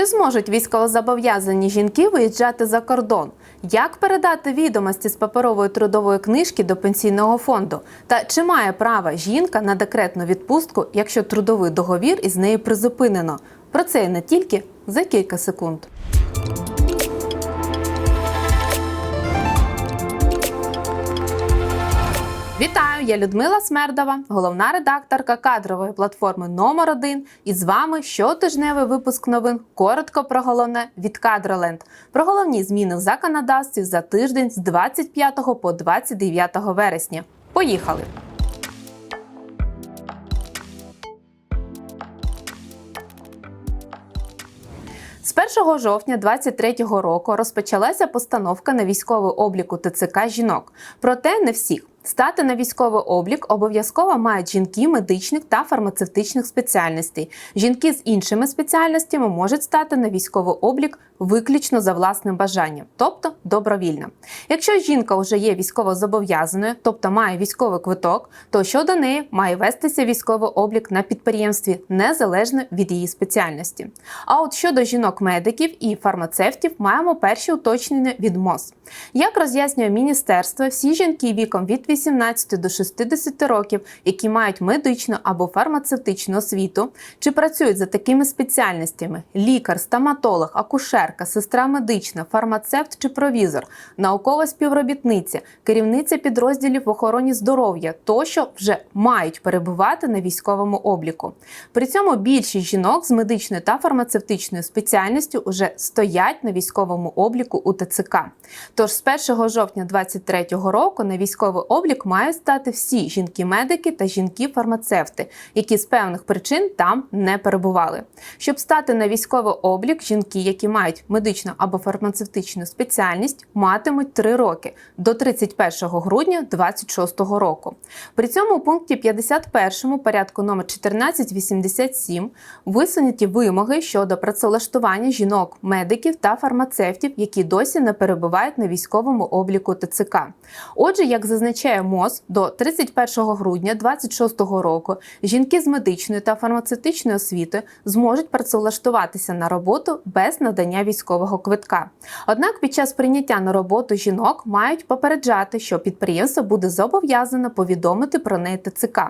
Чи зможуть військовозобов'язані жінки виїжджати за кордон? Як передати відомості з паперової трудової книжки до пенсійного фонду? Та чи має право жінка на декретну відпустку, якщо трудовий договір із нею призупинено? Про це і не тільки за кілька секунд. Вітаю, я Людмила Смердова, головна редакторка кадрової платформи номер 1 І з вами щотижневий випуск новин. Коротко про головне від Кадроленд. Про головні зміни в законодавстві за тиждень з 25 по 29 вересня. Поїхали! З 1 жовтня 2023 року розпочалася постановка на військовий облік у ТЦК жінок. Проте не всіх. Стати на військовий облік обов'язково мають жінки медичних та фармацевтичних спеціальностей. Жінки з іншими спеціальностями можуть стати на військовий облік виключно за власним бажанням, тобто добровільно. Якщо жінка вже є військовозобов'язаною, тобто має військовий квиток, то щодо неї має вестися військовий облік на підприємстві незалежно від її спеціальності. А от щодо жінок-медиків і фармацевтів маємо перші уточнення від МОЗ. Як роз'яснює міністерство, всі жінки віком від 18 до 60 років, які мають медичну або фармацевтичну освіту, чи працюють за такими спеціальностями: лікар, стоматолог, акушерка, сестра медична, фармацевт чи провізор, наукова співробітниця, керівниця підрозділів в охороні здоров'я, тощо вже мають перебувати на військовому обліку. При цьому більшість жінок з медичною та фармацевтичною спеціальністю вже стоять на військовому обліку у ТЦК. Тож з 1 жовтня 2023 року на військовий облік мають стати всі жінки-медики та жінки-фармацевти, які з певних причин там не перебували. Щоб стати на військовий облік, жінки, які мають медичну або фармацевтичну спеціальність, матимуть 3 роки до 31 грудня 2026 року. При цьому у пункті 51 порядку номер 1487 висунуті вимоги щодо працевлаштування жінок, медиків та фармацевтів, які досі не перебувають на військовому обліку ТЦК. Отже, як зазначає МОЗ, до 31 грудня 2026 року жінки з медичною та фармацевтичною освітою зможуть працевлаштуватися на роботу без надання військового квитка. Однак під час прийняття на роботу жінок мають попереджати, що підприємство буде зобов'язане повідомити про неї ТЦК.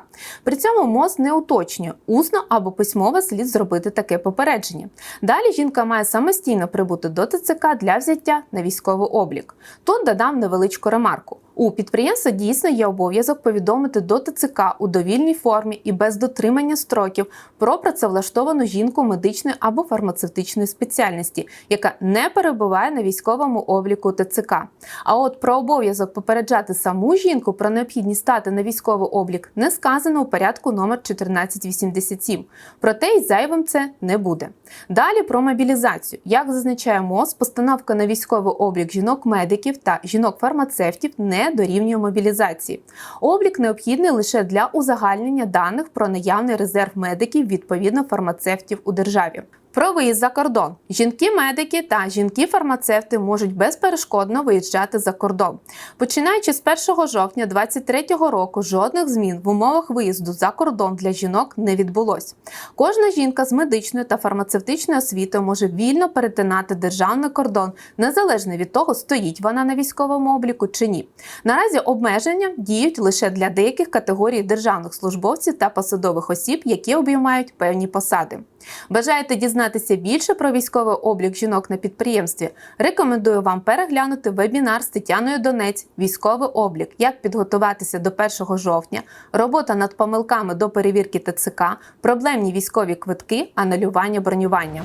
При цьому МОЗ не уточнює, усно або письмово слід зробити таке попередження. Далі жінка має самостійно прибути до ТЦК для взяття на військовий облік. Тут додам невеличку ремарку. У підприємства дійсно є обов'язок повідомити до ТЦК у довільній формі і без дотримання строків про працевлаштовану жінку медичної або фармацевтичної спеціальності, яка не перебуває на військовому обліку ТЦК. А от про обов'язок попереджати саму жінку про необхідність стати на військовий облік не сказано у порядку номер 1487. Проте й зайвим це не буде. Далі про мобілізацію. Як зазначає МОЗ, постановка на військовий облік жінок-медиків та жінок-фармацевтів не дорівнює мобілізації. Облік необхідний лише для узагальнення даних про наявний резерв медиків відповідно фармацевтів у державі. Про виїзд за кордон. Жінки-медики та жінки-фармацевти можуть безперешкодно виїжджати за кордон. Починаючи з 1 жовтня 2023 року, жодних змін в умовах виїзду за кордон для жінок не відбулось. Кожна жінка з медичною та фармацевтичною освітою може вільно перетинати державний кордон, незалежно від того, стоїть вона на військовому обліку чи ні. Наразі обмеження діють лише для деяких категорій державних службовців та посадових осіб, які обіймають певні посади. Бажаєте дізнатися більше про військовий облік жінок на підприємстві? Рекомендую вам переглянути вебінар з Тетяною Донець Військовий облік, як підготуватися до 1 жовтня, робота над помилками до перевірки ТЦК, проблемні військові квитки, анулювання бронювання.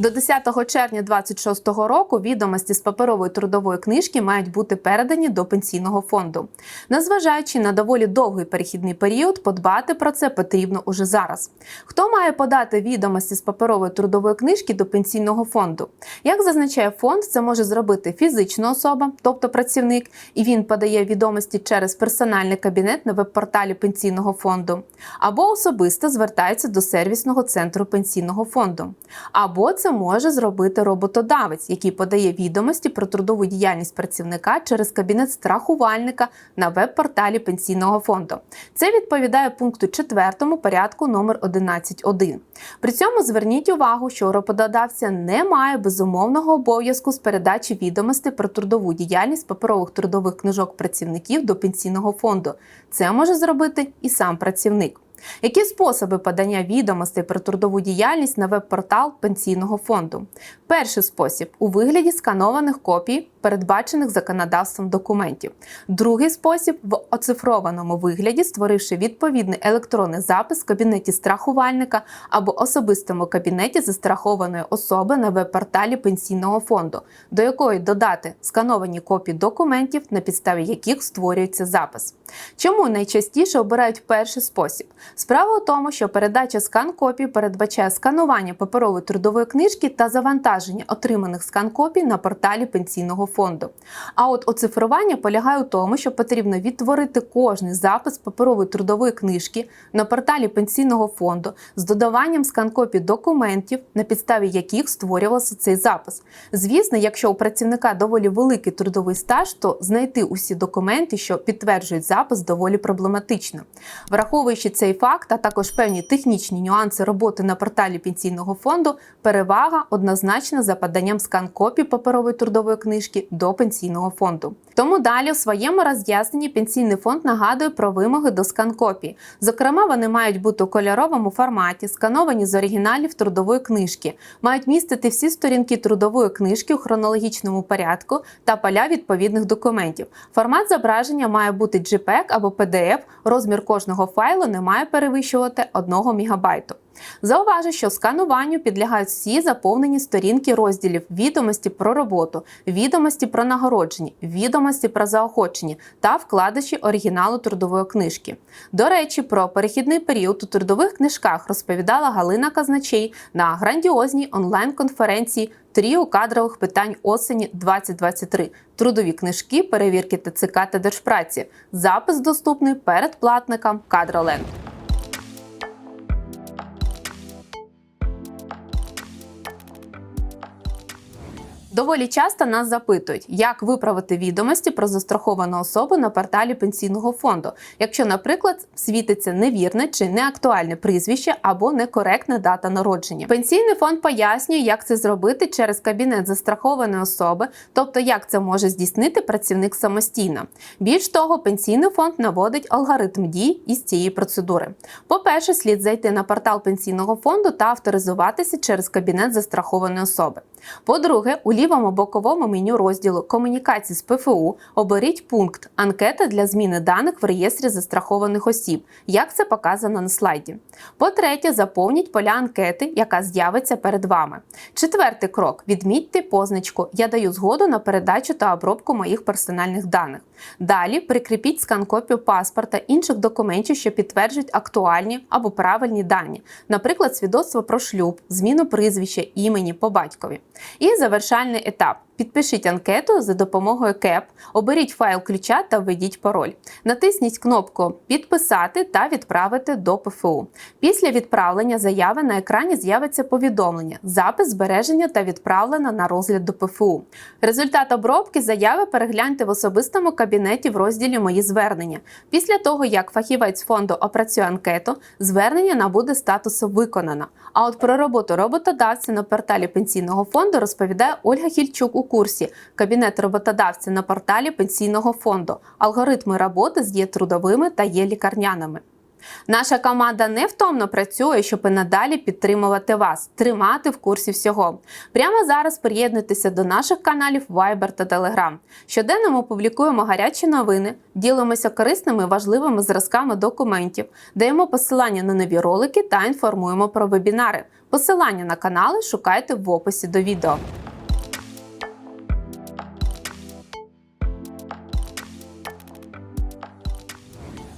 До 10 червня 2026 року відомості з паперової трудової книжки мають бути передані до пенсійного фонду. Незважаючи на доволі довгий перехідний період, подбати про це потрібно уже зараз. Хто має подати відомості з паперової трудової книжки до пенсійного фонду? Як зазначає фонд, це може зробити фізична особа, тобто працівник, і він подає відомості через персональний кабінет на веб-порталі пенсійного фонду, або особисто звертається до сервісного центру пенсійного фонду, або це це може зробити роботодавець, який подає відомості про трудову діяльність працівника через кабінет страхувальника на веб-порталі пенсійного фонду. Це відповідає пункту 4 порядку номер 11.1. При цьому зверніть увагу, що у роботодавця немає безумовного обов'язку з передачі відомостей про трудову діяльність паперових трудових книжок працівників до пенсійного фонду. Це може зробити і сам працівник. Які способи подання відомостей про трудову діяльність на веб-портал пенсійного фонду? Перший спосіб у вигляді сканованих копій, передбачених законодавством документів. Другий спосіб в оцифрованому вигляді, створивши відповідний електронний запис в кабінеті страхувальника або особистому кабінеті застрахованої особи на веб-порталі пенсійного фонду, до якої додати скановані копії документів, на підставі яких створюється запис. Чому найчастіше обирають перший спосіб? Справа у тому, що передача скан-копій передбачає сканування паперової трудової книжки та завантаження отриманих скан-копій на порталі пенсійного фонду. А от оцифрування полягає у тому, що потрібно відтворити кожний запис паперової трудової книжки на порталі пенсійного фонду з додаванням скан-копій документів, на підставі яких створювався цей запис. Звісно, якщо у працівника доволі великий трудовий стаж, то знайти усі документи, що підтверджують запис, доволі проблематично. Враховуючи цей факт, а також певні технічні нюанси роботи на порталі пенсійного фонду, перевага однозначно за поданням скан-копій паперової трудової книжки до пенсійного фонду. Тому далі у своєму роз'ясненні пенсійний фонд нагадує про вимоги до скан-копій. Зокрема, вони мають бути у кольоровому форматі, скановані з оригіналів трудової книжки, мають містити всі сторінки трудової книжки у хронологічному порядку та поля відповідних документів. Формат зображення має бути JPEG або PDF, розмір кожного файлу не має перевищувати 1 МБ. Зауважу, що скануванню підлягають всі заповнені сторінки розділів відомості про роботу, відомості про нагородження, відомості про заохочення та вкладачі оригіналу трудової книжки. До речі, про перехідний період у трудових книжках розповідала Галина Казначей на грандіозній онлайн-конференції Тріо кадрових питань осені 2023. Трудові книжки, перевірки ТЦК та Держпраці. Запис доступний передплатникам Кадроленд. Доволі часто нас запитують, як виправити відомості про застраховану особу на порталі пенсійного фонду, якщо, наприклад, світиться невірне чи неактуальне прізвище або некоректна дата народження. Пенсійний фонд пояснює, як це зробити через кабінет застрахованої особи, тобто як це може здійснити працівник самостійно. Більш того, пенсійний фонд наводить алгоритм дій із цієї процедури. По-перше, слід зайти на портал пенсійного фонду та авторизуватися через кабінет застрахованої особи. По-друге, у лівому боковому меню розділу Комунікації з ПФУ оберіть пункт Анкета для зміни даних в реєстрі застрахованих осіб, як це показано на слайді. По-третє, заповніть поля анкети, яка з'явиться перед вами. Четвертий крок: відмітьте позначку Я даю згоду на передачу та обробку моїх персональних даних. Далі прикріпіть скан-копію паспорта інших документів, що підтверджують актуальні або правильні дані, наприклад, свідоцтво про шлюб, зміну прізвища, імені по батькові. І завершальний етап. Підпишіть анкету за допомогою КЕП, оберіть файл ключа та введіть пароль. Натисніть кнопку Підписати та відправити до ПФУ. Після відправлення заяви на екрані з'явиться повідомлення, запис збереження та відправлено на розгляд до ПФУ. Результат обробки заяви перегляньте в особистому кабінеті в розділі Мої звернення. Після того, як фахівець фонду опрацює анкету, звернення набуде статусу виконано. А от про роботу роботодавця на порталі пенсійного фонду розповідає Ольга Хільчук у курсі Кабінет роботодавця на порталі пенсійного фонду, алгоритми роботи з є трудовими та є лікарняними. Наша команда невтомно працює, щоб і надалі підтримувати вас, тримати в курсі всього. Прямо зараз приєднуйтеся до наших каналів Viber та Telegram. Щоденно ми публікуємо гарячі новини, ділимося корисними і важливими зразками документів, даємо посилання на нові ролики та інформуємо про вебінари. Посилання на канали шукайте в описі до відео.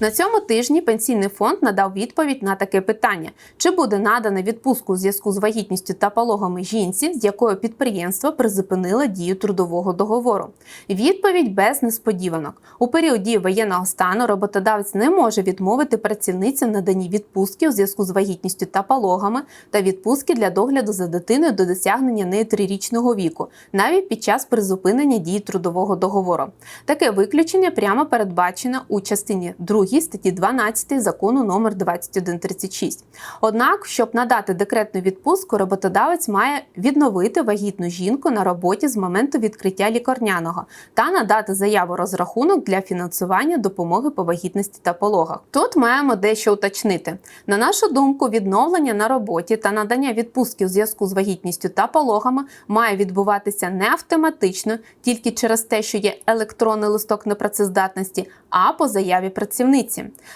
На цьому тижні пенсійний фонд надав відповідь на таке питання: чи буде надана відпустку у зв'язку з вагітністю та пологами жінці, з якою підприємство призупинило дію трудового договору? Відповідь без несподіванок. У період дії воєнного стану роботодавець не може відмовити працівниці в наданні відпустки у зв'язку з вагітністю та пологами та відпустки для догляду за дитиною до досягнення нею трирічного віку, навіть під час призупинення дії трудового договору. Таке виключення прямо передбачено у частині 2 статті 12 закону номер 2136. Однак, щоб надати декретну відпустку, роботодавець має відновити вагітну жінку на роботі з моменту відкриття лікарняного та надати заяву розрахунок для фінансування допомоги по вагітності та пологах. Тут маємо дещо уточнити. На нашу думку, відновлення на роботі та надання відпустки у зв'язку з вагітністю та пологами має відбуватися не автоматично, тільки через те, що є електронний листок непрацездатності, а по заяві працівниці.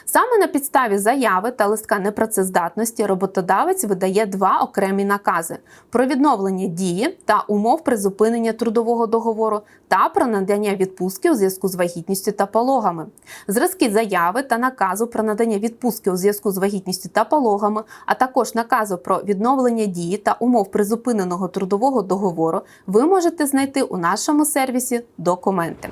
Саме на підставі заяви та листка непрацездатності роботодавець видає два окремі накази: про відновлення дії та умов призупинення трудового договору та про надання відпустки у зв'язку з вагітністю та пологами. Зразки заяви та наказу про надання відпустки у зв'язку з вагітністю та пологами, а також наказу про відновлення дії та умов призупиненого трудового договору ви можете знайти у нашому сервісі документи.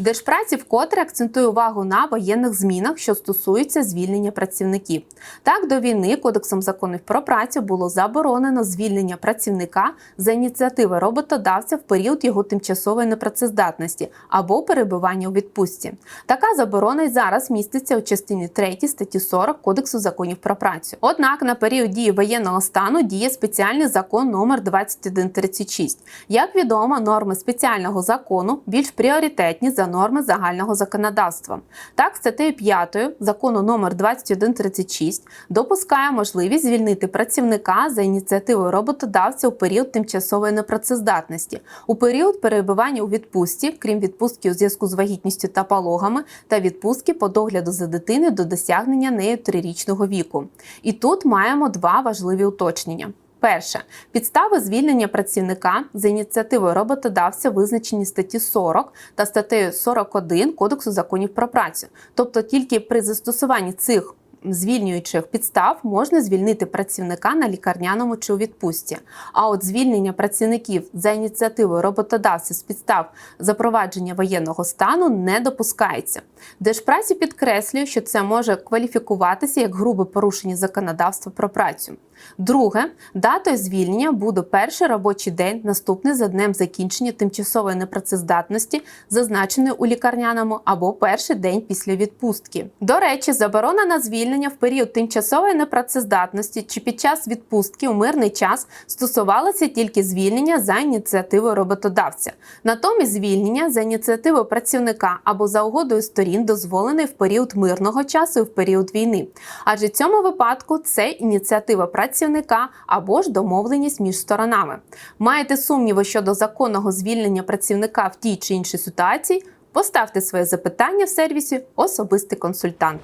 Держпраці вкотре акцентує увагу на воєнних змінах, що стосуються звільнення працівників. Так, до війни Кодексом законів про працю було заборонено звільнення працівника за ініціативи роботодавця в період його тимчасової непрацездатності або перебування у відпустці. Така заборона й зараз міститься у частині 3 статті 40 Кодексу законів про працю. Однак на період дії воєнного стану діє спеціальний закон номер 2136. Як відомо, норми спеціального закону більш пріоритетні за норми загального законодавства. Так, статтею 5 закону номер 2136 допускає можливість звільнити працівника за ініціативою роботодавця у період тимчасової непрацездатності, у період перебування у відпустці, крім відпустки у зв'язку з вагітністю та пологами, та відпустки по догляду за дитиною до досягнення нею трирічного віку. І тут маємо два важливі уточнення. Перше підстави звільнення працівника за ініціативою роботодавця визначені статті 40 та статтею 41 Кодексу законів про працю, тобто тільки при застосуванні цих звільнюючих підстав можна звільнити працівника на лікарняному чи у відпустці. А от звільнення працівників за ініціативою роботодавця з підстав запровадження воєнного стану не допускається. Держпраці підкреслює, що це може кваліфікуватися як грубе порушення законодавства про працю. Друге, датою звільнення буде перший робочий день, наступний за днем закінчення тимчасової непрацездатності, зазначеної у лікарняному, або перший день після відпустки. До речі, заборона на звільнення в період тимчасової непрацездатності чи під час відпустки у мирний час стосувалося тільки звільнення за ініціативою роботодавця. Натомість звільнення за ініціативою працівника або за угодою сторін дозволений в період мирного часу і в період війни. Адже в цьому випадку це ініціатива працівника працівника або ж домовленість між сторонами. Маєте сумніви щодо законного звільнення працівника в тій чи іншій ситуації? Поставте своє запитання в сервісі Особистий консультант.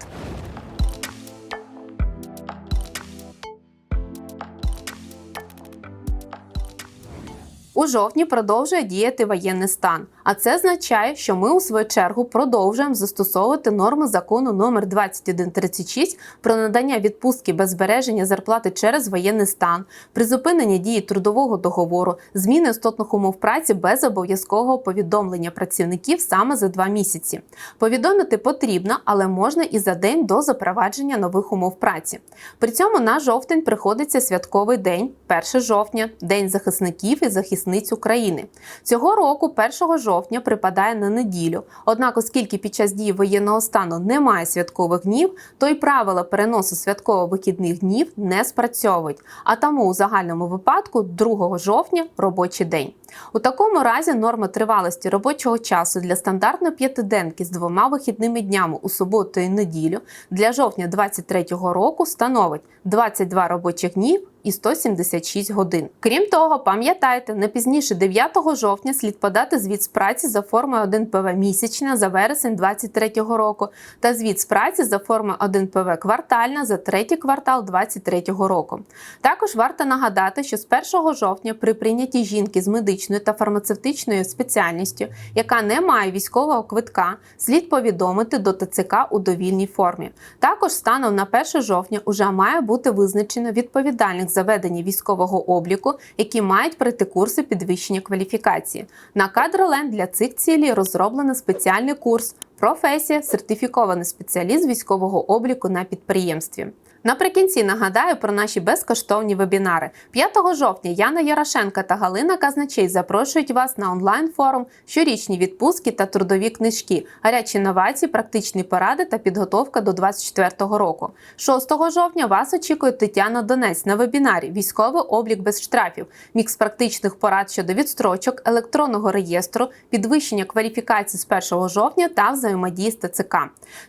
У жовтні продовжує діяти воєнний стан, а це означає, що ми у свою чергу продовжуємо застосовувати норми закону номер 2136 про надання відпустки без збереження зарплати через воєнний стан, призупинення дії трудового договору, зміни істотних умов праці без обов'язкового повідомлення працівників саме за два місяці. Повідомити потрібно, але можна і за день до запровадження нових умов праці. При цьому на жовтень приходиться святковий день, 1 жовтня, день захисників і захисниць України. Цього року, 1 жовтня, припадає на неділю. Однак, оскільки під час дії воєнного стану немає святкових днів, то й правила переносу святково-вихідних днів не спрацьовують. А тому у загальному випадку 2 жовтня робочий день. У такому разі норма тривалості робочого часу для стандартної п'ятиденки з двома вихідними днями у суботу і неділю для жовтня 2023 року становить 22 робочих днів і 176 годин. Крім того, пам'ятайте, не пізніше 9 жовтня слід подати звіт з праці за формою 1 ПВ місячна за вересень 2023 року та звіт з праці за формою 1 ПВ квартальна за третій квартал 2023 року. Також варто нагадати, що з 1 жовтня при прийнятті жінки з медичною медичною та фармацевтичною спеціальністю, яка не має військового квитка, слід повідомити до ТЦК у довільній формі. Також станом на 1 жовтня уже має бути визначено відповідальних за ведення військового обліку, які мають пройти курси підвищення кваліфікації. На кадроленд для цих цілей розроблено спеціальний курс професія сертифікований спеціаліст військового обліку на підприємстві. Наприкінці нагадаю про наші безкоштовні вебінари. 5 жовтня Яна Ярошенка та Галина Казначей запрошують вас на онлайн-форум щорічні відпустки та трудові книжки, гарячі інновації, практичні поради та підготовка до 2024 року. 6 жовтня вас очікує Тетяна Донець на вебінарі Військовий облік без штрафів, мікс практичних порад щодо відстрочок, електронного реєстру, підвищення кваліфікації з 1 жовтня та взаємодії з ТЦК.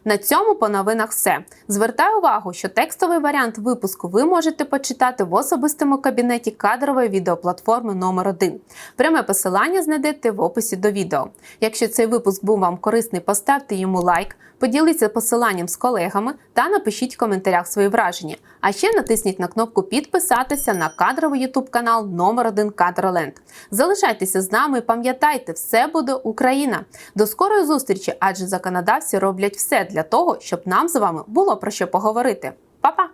На цьому по новинах все. Звертаю увагу, що текстовий варіант випуску ви можете почитати в особистому кабінеті кадрової відеоплатформи номер 1 Пряме посилання знайдете в описі до відео. Якщо цей випуск був вам корисний, поставте йому лайк, поділіться посиланням з колегами та напишіть в коментарях свої враження. А ще натисніть на кнопку підписатися на кадровий YouTube канал номер 1 Кадроленд. Залишайтеся з нами і пам'ятайте, все буде Україна. До скорої зустрічі, адже законодавці роблять все для того, щоб нам з вами було про що поговорити. papá!